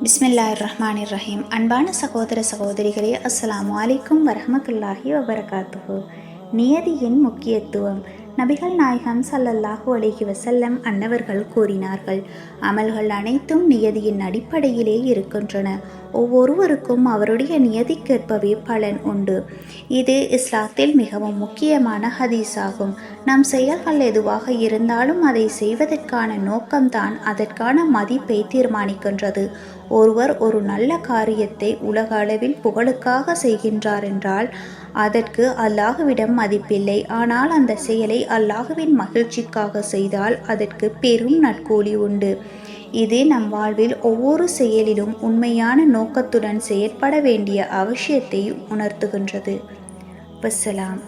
பிஸ்மில்லாஹிர் ரஹ்மான் ரஹீம் அன்பான சகோதர சகோதரிகளே அஸ்லாம் வலைக்கும் வரமத்துல்லாஹி வபரகாத்துஹு. நியதியின் முக்கியத்துவம் நபிகள் நாயகம் சல்லல்லாஹு அலஹி வசல்லம் அன்னவர்கள் கூறினார்கள் அமல்கள் அனைத்தும் நியதியின் அடிப்படையிலே இருக்கின்றன. ஒவ்வொருவருக்கும் அவருடைய நியதிக்கேற்பவே பலன் உண்டு. இது இஸ்லாத்தில் மிகவும் முக்கியமான ஹதீஸ் ஆகும் நம் செயல்கள் எதுவாக இருந்தாலும் அதை செய்வதற்கான நோக்கம்தான் அதற்கான மதிப்பை தீர்மானிக்கின்றது. ஒருவர் ஒரு நல்ல காரியத்தை உலக அளவில் புகழுக்காக செய்கின்றார் என்றால் அதற்கு அல்லாஹுவிடம் மதிப்பில்லை. ஆனால் அந்த செயலை அல்லாஹுவின் மகிழ்ச்சிக்காக செய்தால் அதற்கு பெரும் நட்கூலி உண்டு. இது நம் வாழ்வில் ஒவ்வொரு செயலிலும் உண்மையான நோக்கத்துடன் செயற்பட வேண்டிய அவசியத்தை உணர்த்துகின்றது. வசலாம்.